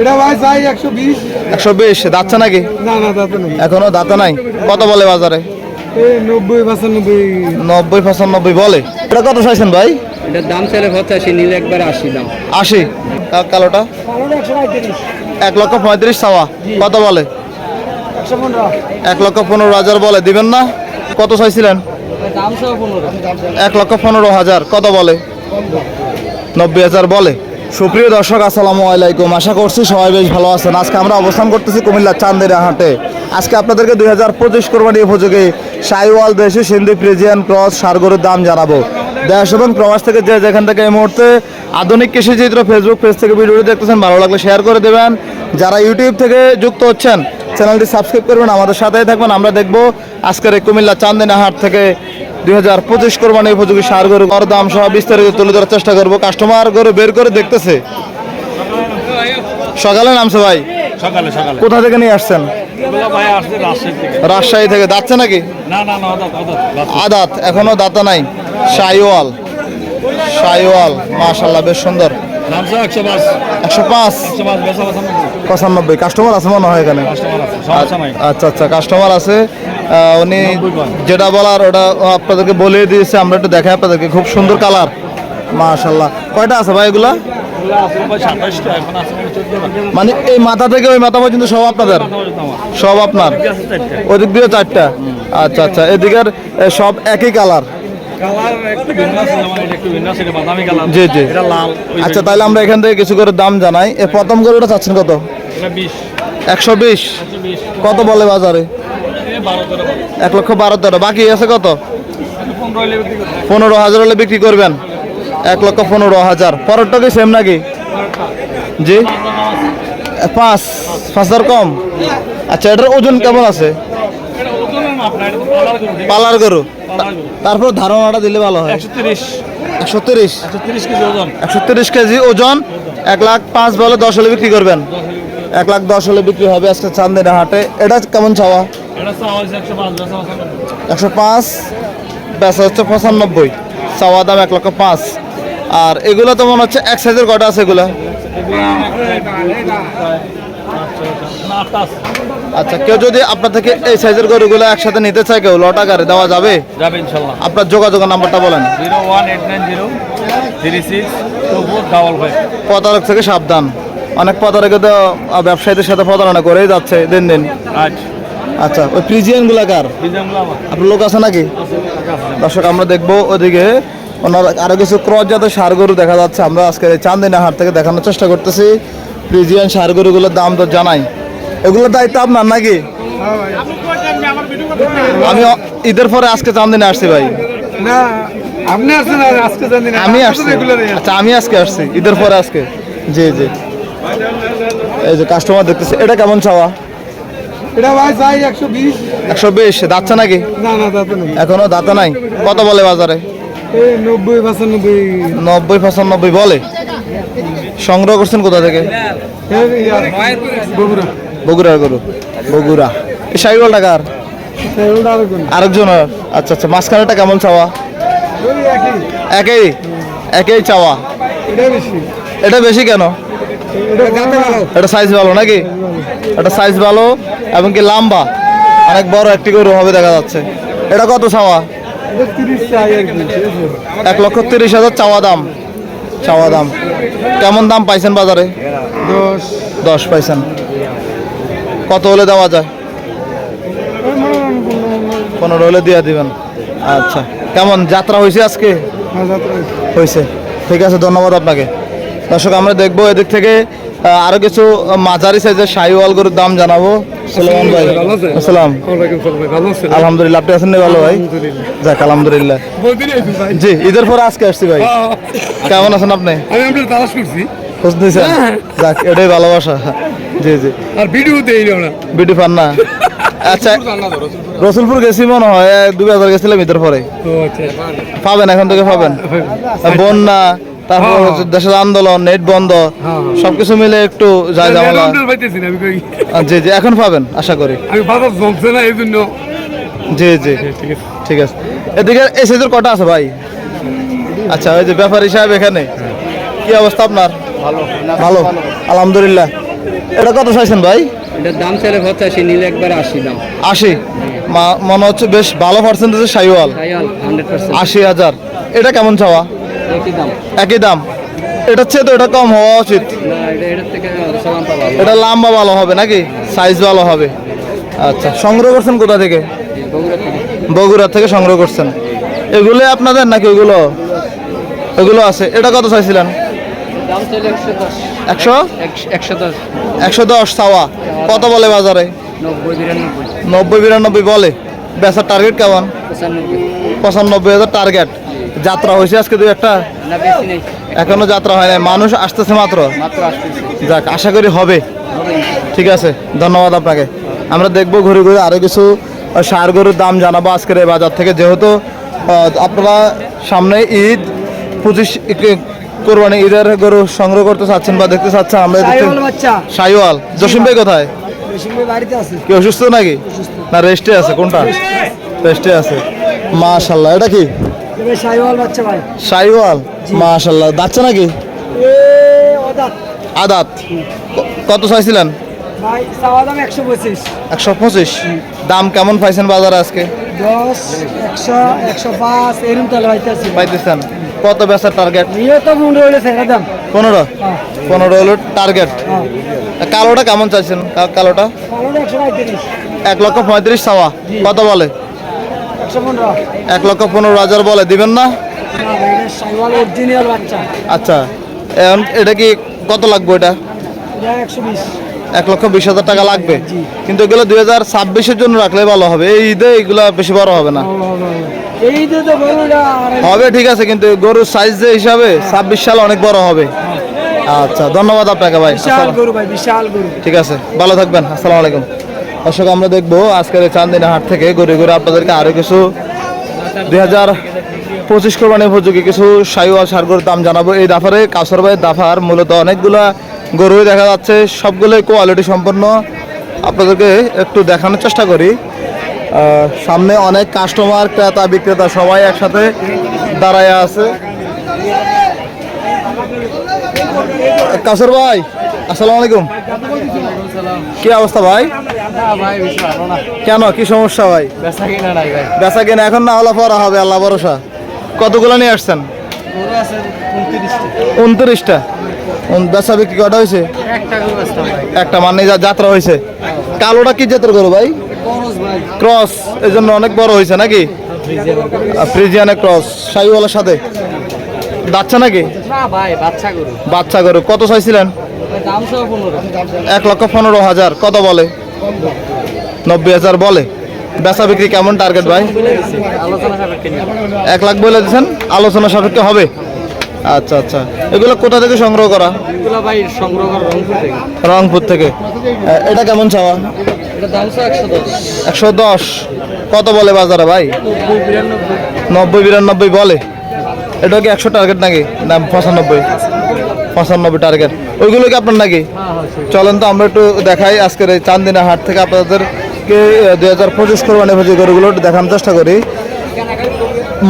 এটা ভাই নাকি? না না তাতে নেই। এখনও দাঁতা নাই? কত বলে বাজারে? বলে। এটা কত চাইছেন ভাই? এটার দাম চাইলে নিলে একবার দাম। কালোটা? এক লক্ষ পঁয়ত্রিশ কত বলে? এক লক্ষ পনেরো হাজার বলে। দিবেন না? কত চাইছিলেন? এক লক্ষ পনেরো হাজার। কত বলে? নব্বই হাজার বলে। সুপ্রিয় দর্শক, আসসালামু আলাইকুম। আশা করছি সবাই বেশ ভালো আছেন। আজকে আমরা অবস্থান করতেছি কুমিল্লা চান্দেরা হাটে। আজকে আপনাদেরকে দুই হাজার পঁচিশ কোরবানি উপযোগী সাইওয়াল দেশি সিন্ধি ফ্রিজিয়ান ক্রস সারগরুর দাম জানাব। দেশ এবং প্রবাস থেকে যে যেখান থেকে এই মুহূর্তে আধুনিক কৃষি চিত্র ফেসবুক পেজ থেকে ভিডিওটি দেখতেছেন, ভালো লাগলে শেয়ার করে দেবেন। যারা ইউটিউব থেকে যুক্ত হচ্ছেন চ্যানেলটি সাবস্ক্রাইব করবেন, আমাদের সাথেই থাকবেন। আমরা দেখব আজকের এই কুমিল্লা চান্দিনা হাট থেকে দুই হাজার পঁচিশ কোরবানি উপযোগী সার গরু কর দাম সহ বিস্তারিত তুলে ধরার চেষ্টা করব। কাস্টমার গরু বের করে দেখতেছে। সকালে নামছে ভাই? সকালে সকালে। কোথা থেকে নিয়ে আসছেন? রাজশাহী থেকে। যাচ্ছে নাকি? আদাত এখনও দাতা নাই। সাইওয়াল সাইওয়াল মাশাল্লাহ বেশ সুন্দর। একশো পাঁচ। একশো পাঁচ। পঁচানব্বই। কাস্টমার আছে মনে হয় এখানে? আচ্ছা আচ্ছা কাস্টমার আছে। উনি যেটা বলার ওটা আপনাদেরকে বলে দিয়েছে আমরা একটু দেখাই আপনাদেরকে। খুব সুন্দর কালার মাশাল্লাহ কয়টা আছে ভাই এগুলা? মানে মানে এই মাথা থেকে ওই মাথা পর্যন্ত সব আপনাদের? সব আপনার? ওদিক দিয়ে চারটা? আচ্ছা আচ্ছা। এদিকের সব একই কালার কালার জি জি। ওই আচ্ছা তাহলে আমরা এখান থেকে কিছু করে দাম জানাই। এ প্রথম গরুটা চাচ্ছেন কত? একশো বিশ? কত বলে বাজারে? এক লক্ষ বারো তেরো। বাকি আছে কত? পনেরো হাজার হলে বিক্রি করবেন? এক লক্ষ পনেরো হাজার। পরেরটা কি সেম নাকি? জি? পাঁচ পাঁচ। হাজার কম? আচ্ছা এটার ওজন কেমন আছে? পালার গরু। তারপর ধারণাটা দিলে ভালো হয়। একশো তিরিশ। একশো তিরিশ? কেজি ওজন। এক লাখ পাঁচ বলে দশ হলে বিক্রি করবেন। এক লাখ দশ হলে বিক্রি হবে আজকে চান্দিনা হাটে। এটা কেমন চাওয়া? একশো পাঁচ বেচা হচ্ছে পঁচানব্বই। চাওয়া দাম এক লক্ষ পাঁচ। আর এগুলো তো মনে হচ্ছে এক সাইজের কটা আছে এগুলো? আচ্ছা কেউ যদি আপনার থেকে এই সাইজের গরুগুলো একসাথে নিতে চায় কেউ লট আকারে দেওয়া যাবে? যাবে ইনশাল্লাহ। আপনার যোগাযোগের নাম্বারটা বলেন। Zero one eight nine zero three six double five. প্রতারক থেকে সাবধান। অনেক প্রতারকে তো ব্যবসায়ীদের সাথে প্রতারণা করেই যাচ্ছে দিন দিন। আচ্ছা। আচ্ছা ওই প্রিজিয়ানগুলো কার? আপনার লোক আছে নাকি? দর্শক আমরা দেখব ওদিকে। ওনার আরও কিছু ক্রস জাতের সার গরু দেখা যাচ্ছে। আমরা আজকে চান্দিনা হাট থেকে দেখানোর চেষ্টা করতেছি। ফ্রিজিয়ান সার গরুগুলোর দাম তো জানাই। এগুলোর দায়িত্ব আপনার নাকি? আমি ঈদের পরে আজকে চান্দিনা আসছি ভাই। না আপনি আসছেন আজকে জানি আমি আসছি। আচ্ছা আমি আজকে আসছি। ঈদের পরে আজকে। জি জি। এই যে কাস্টমার দেখতেছে এটা কেমন চাওয়া? এটা ভাই চাই একশো বিশ। একশো বিশ নাকি? না না তাতে নেই। এখনও দাঁতা নাই? কত বলে বাজারে? নব্বই পঁচানব্বই। নব্বই পঁচানব্বই বলে? সংগ্রহ করছেন কোথা থেকে? বগুড়ার গরু? বগুড়া। এই সাইকেল টাকার আরেকজন আচ্ছা আচ্ছা মাঝখানেটা কেমন চাওয়া? একই। একই? চাওয়া? এটা বেশি কেন? এটা সাইজ ভালো নাকি? এটা সাইজ ভালো এবং কি লম্বা। অনেক বড় একটি গরু হবে দেখা যাচ্ছে। এটা কত চাওয়া? এক লক্ষ তিরিশ হাজার চাওয়া দাম। চাওয়া দাম। কেমন দাম পাইছেন বাজারে? দশ। পাইছেন। কত হলে দেওয়া যায়? হয় পনেরো, পনেরো হলে দিয়ে দিবেন। আচ্ছা। কেমন যাত্রা হয়েছে আজকে? হয়েছে ঠিক আছে ধন্যবাদ আপনাকে। দর্শক আমরা দেখব এদিক থেকে আরও কিছু মাঝারি সাইজের শাহিওয়াল গরুর দাম জানাব। সালাম ভাই। আসসালাম? আলহামদুলিল্লাহ আপনি আছেন নি ভালো ভাই? যাক আলহামদুলিল্লাহ। জি ঈদের পরে আজকে আসছি ভাই। কেমন আছেন আপনি? আমি তালাশ করছি। খোঁজ দিয়েছেন যাক এটাই ভালোবাসা। জি জি। আর ভিডিও দেই না আমরা। বিউটি পান না? আচ্ছা রসুলপুর গেছি মনে হয় দুই হাজার গেছিলাম ঈদের পরে। আচ্ছা। পাবেন এখন থেকে পাবেন। বন্যা তারপর হ্যাঁ। হচ্ছে দেশের আন্দোলন নেট বন্ধ হ্যাঁ। সবকিছু মিলে একটু যায় জামালা জি জি এখন পাবেন আশা করি। আমি বাজার জমছে না এই জন্য জি। জি ঠিক আছে। এদিকে এই সাইজের কটা আছে ভাই? আচ্ছা ওই যে ব্যাপারী সাহেব এখানে। কি অবস্থা আপনার? ভালো ভালো আলহামদুলিল্লাহ। এটা কত চাইছেন ভাই? এটার দাম চাইলে পঁচাশি নিলে একবার আশি দাম। আশি? মা- মনে হচ্ছে বেশ ভালো পার্সেন্টেজের সাইওয়াল। আশি হাজার। এটা কেমন চাওয়া? একই দাম। এটা চেয়ে তো এটা কম হওয়া উচিত। এটা লম্বা ভালো হবে নাকি? সাইজ ভালো হবে। আচ্ছা সংগ্রহ করছেন কোথা থেকে? বগুড়া থেকে। সংগ্রহ করছেন। এগুলো আপনাদের নাকি ওইগুলো এগুলো আছে। এটা কত চাইছিলেন? একশো একশো? দশ। চাওয়া। কত বলে বাজারে? নব্বই বিরানব্বই। বলে। বেচার টার্গেট কেমন? পঁচানব্বই। হাজার টার্গেট যাত্রা হয়েছে আজকে দুই একটা? এখনও যাত্রা হয় নাই। মানুষ আসতেছে মাত্র? যাক আশা করি হবে। ঠিক আছে ধন্যবাদ আপনাকে। আমরা দেখব ঘুরে ঘুরে আরও কিছু সার গরুর দাম জানাব আজকের এই বাজার থেকে। যেহেতু আপনারা সামনে ঈদ পঁচিশ কোরবানি ঈদের গরু সংগ্রহ করতে চাচ্ছেন বা দেখতে চাচ্ছেন আমরা সাইওয়াল জসিম ভাই কোথায়? কি অসুস্থ নাকি? না রেস্টে আছে কোনটা? রেস্টে আছে। মাশাল্লাহ এটা কি? সাইওয়াল মাশাল্লাহ দাচ্ছে নাকি? আদাত। কত চাইছিলেন একশো পঁচিশ। দাম কেমন পাইছেন বাজারে আজকে? পাইতেছেন। কত বেচার টার্গেট সেটা দাম। পনেরো? হ্যাঁ। পনেরো হলো টার্গেট হ্যাঁ। কালোটা কেমন চাইছেন? কালোটা? এক লক্ষ পঁয়ত্রিশ চাওয়া। কত বলে? পনেরো এক লক্ষ পনেরো হাজার বলে দিবেন না? আচ্ছা এখন এটা কি কত লাগবে এটা? এক লক্ষ বিশ হাজার টাকা লাগবে? কিন্তু এগুলো দুই হাজার ছাব্বিশের জন্য রাখলে ভালো হবে। এই ঈদে এগুলো বেশি বড় হবে না। হবে ঠিক আছে কিন্তু গরুর সাইজ যে হিসাবে ছাব্বিশ সাল অনেক বড় হবে। আচ্ছা ধন্যবাদ আপনাকে ভাই। বিশাল গরু ভাই বিশাল গরু। ঠিক আছে ভালো থাকবেন। আসসালামু আলাইকুম। দর্শক, আমরা দেখব আজকের চান্দিনা হাট থেকে ঘুরে ঘুরে আপনাদেরকে আরও কিছু দুই হাজার পঁচিশ কোরবানি উপযোগী কিছু সাইওয়াল সারগোর দাম জানাব। এই দাফারে কাসর ভাইয়ের দাফার, মূলত অনেকগুলা গরুই দেখা যাচ্ছে, সবগুলোই কোয়ালিটি সম্পন্ন। আপনাদেরকে একটু দেখানোর চেষ্টা করি। সামনে অনেক কাস্টমার ক্রেতা, বিক্রেতা সবাই একসাথে দাঁড়ায় আছে। কাসর ভাই আসসালামু আলাইকুম। কি অবস্থা ভাই? কেন? কি সমস্যা ভাই? বেচা কিনা এখন না হলে পড়া হবে আল্লাহ ভরসা। কতগুলো নিয়ে আসছেন? উনত্রিশটা। উনত্রিশটা? উন- বেচা বিক্রি কটা হয়েছে? একটা মানে যাত্রা হয়েছে। কালোটা কি জাতের গরু ভাই? ক্রস এই জন্য অনেক বড় হয়েছে নাকি? ফ্রিজিয়ানের ক্রস সাইওয়ালার সাথে। বাচ্চা নাকি? বাচ্চা গরু। বাচ্চা গরু কত চাইছিলেন এক লক্ষ পনেরো হাজার কত বলে? নব্বই হাজার বলে। বেচা বিক্রি কেমন টার্গেট ভাই? এক লাখ বলে দিচ্ছেন আলোচনা সাপেক্ষে হবে? আচ্ছা আচ্ছা। এগুলো কোথা থেকে সংগ্রহ করা? ভাই সংগ্রহ করে রংপুর থেকে। রংপুর থেকে। এটা কেমন চাওয়া? দাম একশো দশ। কত বলে বাজারে ভাই? নব্বই বিরানব্বই। নব্বই বিরানব্বই বলে। এটা কি একশো টার্গেট নাকি? না পঁচানব্বই। পঁচানব্বই টার্গেট ওইগুলো কি আপনার নাকি? চলেন তো আমরা একটু দেখাই আজকের এই চান্দিনা হাট থেকে আপনাদেরকে দুই হাজার পঁচিশ কোরবানি ভোজি গরুগুলো দেখানোর চেষ্টা করি।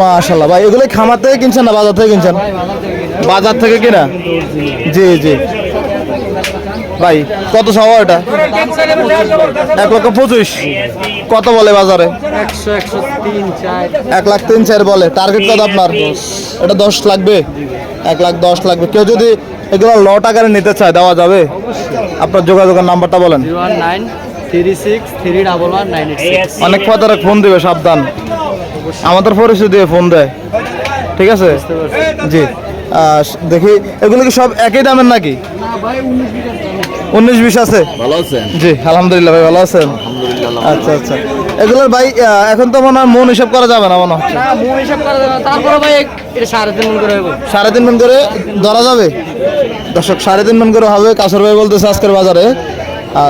মাশাল্লাহ ভাই এগুলো খামার থেকে কিনছেন না বাজার থেকে কিনছেন? বাজার থেকে কিনা? জি জি। ভাই, কত চাওয়া এটা? এক লক্ষ পঁচিশ। কত বলে বাজারে? এক লাখ তিন চার বলে। টার্গেট কত আপনার? এটা দশ লাগবে? এক লাখ দশ লাগবে। কেউ যদি এগুলো ল টাকারে নিতে চায়, দেওয়া যাবে? আপনার যোগাযোগের নাম্বারটা বলেন। অনেক পদারে ফোন দিবে, সাবধান। আমাদের পরিচয় দিয়ে ফোন দেয়। ঠিক আছে? জি। দেখি, এগুলো কি সব একই দামের নাকি? উনিশ বিশ আছে? ভালো আছেন? জি আলহামদুলিল্লাহ ভাই ভালো আছেন। আচ্ছা আচ্ছা। এগুলোর ভাই এখন তো মনে হয় মন হিসাব করা যাবে না মনে হয়? না মো হিসাব করা যাবে। তারপরে ভাই এটা সাড়ে তিন মন করে হবে সাড়ে তিন মন করে ধরা যাবে? দর্শক সাড়ে তিন মন করে হবে। কাসর ভাই বলতেছে আজকের বাজারে।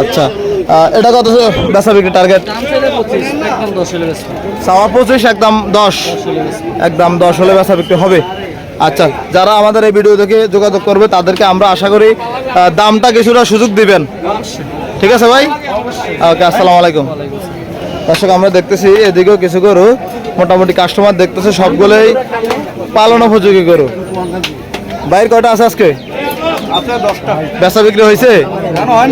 আচ্ছা। এটা কত বেচা বিক্রি টার্গেট দাম চাইলে পঁচিশ একদম দশ হলে বেশি পঁচিশ একদম দশ। একদম দশ হলে বেচা বিক্রি হবে। আচ্ছা যারা আমাদের এই ভিডিও দেখে যোগাযোগ করবে তাদেরকে আমরা আশা করি দামটা কিছুটা সুযোগ দিবেন। ঠিক আছে ভাই? ওকে আসসালামু আলাইকুম। দর্শক আমরা দেখতেছি এদিকেও কিছু গরু মোটামুটি কাস্টমার দেখতেছে সবগুলোই পালন উপযোগী গরু। বাইর কয়টা আছে আজকে? বেচা বিক্রি হয়েছে? হয়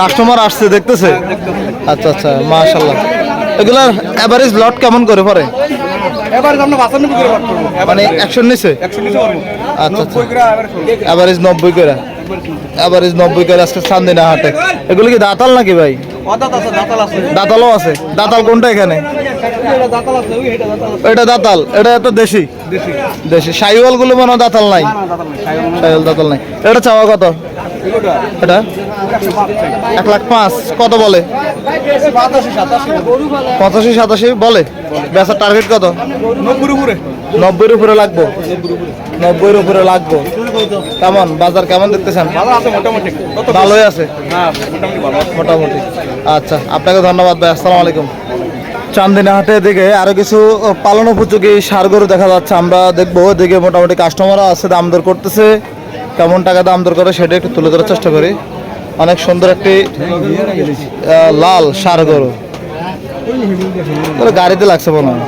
কাস্টমার আসছে দেখতেছে? আচ্ছা আচ্ছা মাশাল্লাহ এগুলার অ্যাভারেজ লট কেমন করে পরে মানে একশো নিচে? আচ্ছা আচ্ছা। নব্বই করে এবার অ্যাভারেজ নব্বই করে। আজকে চান্দিনা হাটে। এগুলো কি দাঁতাল নাকি ভাই? দাঁতালও আছে। দাঁতাল কোনটা এখানে? এটা দাতাল এটা দাতাল দাঁতাল। এটা তো দেশি? দেশি। সাইওয়ালগুলো মনে দাঁতাল নাই? দাতাল নাই। সাইওয়াল দাঁতাল নাই। এটা চাওয়া কত? এটা? এক লাখ পাঁচ, কত বলে? পঁচাশি সাতাশি বলে। বেচার টার্গেট কত? নব্বইয়ের উপরে লাগবো। নব্বইয়ের উপরে লাগবো। কেমন? বাজার কেমন দেখতেছেন? ভালোই আছে? মোটামুটি। আচ্ছা আপনাকে ধন্যবাদ ভাই, আসসালামু আলাইকুম। চান্দিনা হাটে দিকে আরও কিছু পালন উপযোগী গরু দেখা যাচ্ছে। আমরা দেখব এদিকে মোটামুটি কাস্টমারও আছে, দাম দর করতেছে। কেমন টাকা দাম দর করে সেটা একটু তুলে ধরার চেষ্টা করি। অনেক সুন্দর একটি লাল সার গরু। গাড়িতে লাগছে মনে হয়।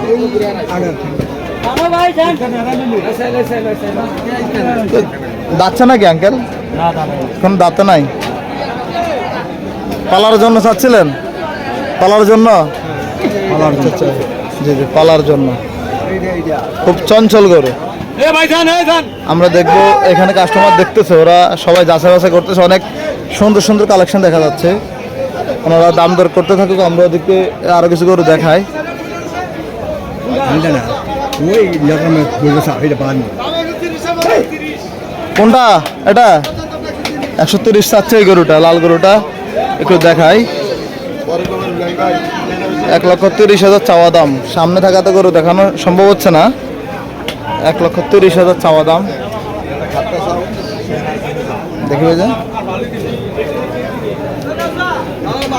দাচ্ছে নাকি আঙ্কেল এখন দাঁতে নাই? পালার জন্য চাচ্ছিলেন? পালার জন্য। জি জি পালার জন্য। খুব চঞ্চল গরু। আমরা দেখব এখানে কাস্টমার দেখতেছে ওরা সবাই যাচাই বাছাই করতেছে অনেক সুন্দর সুন্দর কালেকশন দেখা যাচ্ছে। ওনারা দাম দর করতে থাকুক আমরা ওদিকে আরও কিছু গরু দেখাই। কোনটা? এটা? একশো তিরিশ চাচ্ছে এই গরুটা লাল গরুটা। একটু দেখাই। এক লক্ষ তিরিশ হাজার চাওয়া দাম। সামনে থাকাতে গরু দেখানো সম্ভব হচ্ছে না। এক লক্ষ তিরিশ হাজার চাওয়া দাম। দেখি ভাই যে।